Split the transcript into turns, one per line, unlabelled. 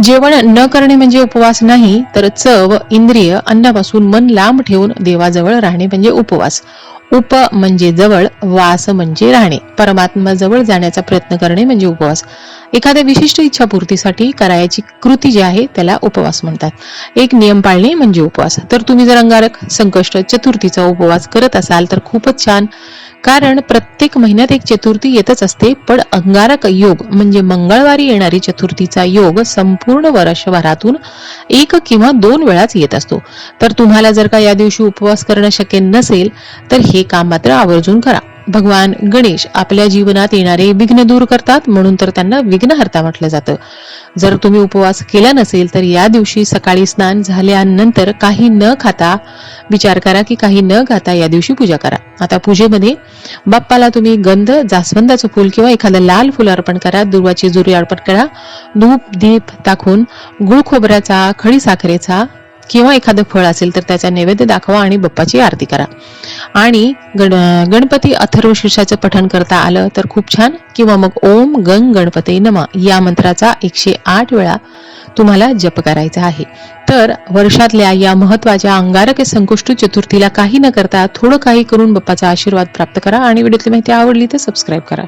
जेवण न करणे म्हणजे उपवास नाही तर चव इंद्रिय अन्नापासून मन लांब ठेवून देवाजवळ राहणे म्हणजे उपवास. उप म्हणजे जवळ वास म्हणजे राहणे. परमात्मा जवळ जाण्याचा प्रयत्न करणे म्हणजे उपवास. एखाद्या विशिष्ट इच्छापूर्तीसाठी करायची कृती जी आहे त्याला उपवास म्हणतात. एक नियम पाळणे म्हणजे उपवास. तर तुम्ही जर अंगारक संकष्ट चतुर्थीचा उपवास करत असाल तर खूपच छान. कारण प्रत्येक महिन्यात एक चतुर्थी येतच असते पण अंगारक योग म्हणजे मंगळवारी येणारी चतुर्थीचा योग संपूर्ण वर्षभरातून एक किंवा दोन वेळाच येत असतो. तर तुम्हाला जर का या दिवशी उपवास करणं शक्य नसेल तर हे काम मात्र आवर्जून करा. भगवान गणेश आपल्या जीवनात येणारे विघ्न दूर करतात म्हणून तर त्यांना विघ्नहर्ता म्हटलं जातं. जर तुम्ही उपवास केला नसेल तर या दिवशी सकाळी स्नान झाल्यानंतर काही न खाता विचार करा की काही न खाता या दिवशी पूजा करा. आता पूजेमध्ये बाप्पाला तुम्ही गंध जास्वंदाचं फूल किंवा एखादं लाल फुल अर्पण करा दुर्वाची जुरी अर्पण करा धूप दीप टाकून गुळ खोबऱ्याचा खडी साखरेचा किंवा एखादं फळ असेल तर त्याचा नैवेद्य दाखवा आणि बाप्पाची आरती करा. आणि गण गणपती अथर्व शीर्षाचं पठण करता आलं तर खूप छान. किंवा मग ओम गंग गणपती नमा या मंत्राचा एकशे आठ वेळा तुम्हाला जप करायचा आहे. तर वर्षातल्या या महत्त्वाच्या अंगारक संकुष्ट चतुर्थीला काही न करता थोडं काही करून बाप्पाचा आशीर्वाद प्राप्त करा आणि व्हिडिओतली माहिती आवडली तर सबस्क्राईब करा.